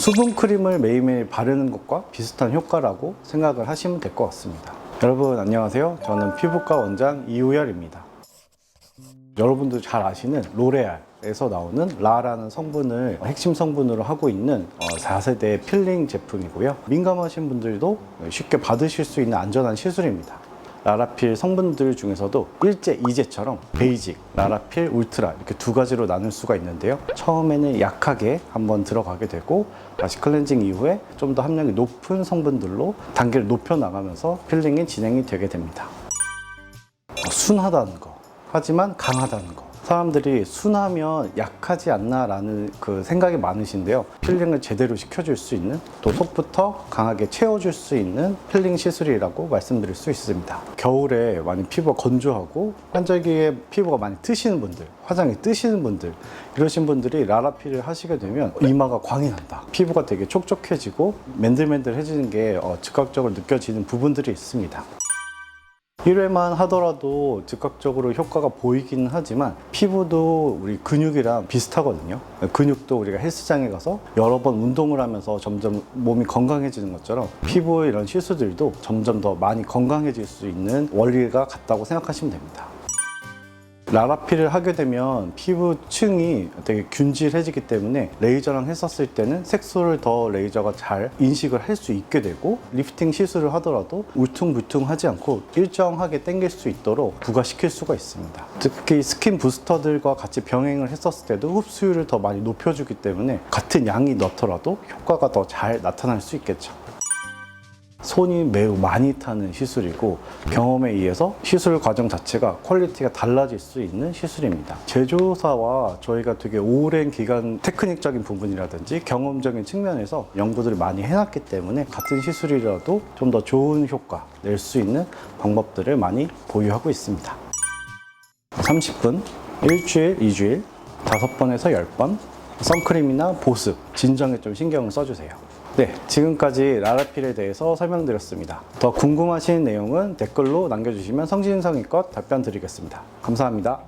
수분 크림을 매일매일 바르는 것과 비슷한 효과라고 생각을 하시면 될 것 같습니다. 여러분 안녕하세요. 저는 피부과 원장 이우열입니다. 여러분도 잘 아시는 로레알에서 나오는 라라는 성분을 핵심 성분으로 하고 있는 어, 4세대 필링 제품이고요. 민감하신 분들도 쉽게 받으실 수 있는 안전한 시술입니다. 라라필 성분들 중에서도 일제, 이제처럼 베이직, 라라필, 울트라 이렇게 두 가지로 나눌 수가 있는데요. 처음에는 약하게 한번 들어가게 되고 다시 클렌징 이후에 좀 더 함량이 높은 성분들로 단계를 높여 나가면서 필링이 진행이 되게 됩니다. 어, 순하다는 거 하지만 강하다는 거 사람들이 순하면 약하지 않나라는 그 생각이 많으신데요. 필링을 제대로 시켜줄 수 있는 또 속부터 강하게 채워줄 수 있는 필링 시술이라고 말씀드릴 수 있습니다. 겨울에 많이 피부가 건조하고 환절기에 피부가 많이 뜨시는 분들 화장이 뜨시는 분들 이러신 분들이 라라필을 하시게 되면 이마가 광이 난다. 피부가 되게 촉촉해지고 맨들맨들해지는 게 어, 즉각적으로 느껴지는 부분들이 있습니다 1회만 하더라도 즉각적으로 효과가 보이긴 하지만 피부도 우리 근육이랑 비슷하거든요. 근육도 우리가 헬스장에 가서 여러 번 운동을 하면서 점점 몸이 건강해지는 것처럼 피부 이런 시술들도 점점 더 많이 건강해질 수 있는 원리가 같다고 생각하시면 됩니다. 라라필을 하게 되면 피부층이 되게 균질해지기 때문에 레이저랑 했었을 때는 색소를 더 레이저가 잘 인식을 할 수 있게 되고 리프팅 시술을 하더라도 울퉁불퉁하지 않고 일정하게 당길 수 있도록 부과시킬 수가 있습니다. 특히 스킨 부스터들과 같이 병행을 했었을 때도 흡수율을 더 많이 높여주기 때문에 같은 양이 넣더라도 효과가 더 잘 나타날 수 있겠죠. 손이 매우 많이 타는 시술이고 경험에 의해서 시술 과정 자체가 퀄리티가 달라질 수 있는 시술입니다. 제조사와 저희가 되게 오랜 기간 테크닉적인 부분이라든지 경험적인 측면에서 연구들을 많이 해놨기 때문에 같은 시술이라도 좀 더 좋은 효과 낼 수 있는 방법들을 많이 보유하고 있습니다. 30분, 일주일, 2주일, 5번에서 10번, 선크림이나 보습, 진정에 좀 신경을 써주세요. 네, 지금까지 라라필에 대해서 설명드렸습니다. 더 궁금하신 내용은 댓글로 남겨주시면 성진성의껏 답변 드리겠습니다. 감사합니다.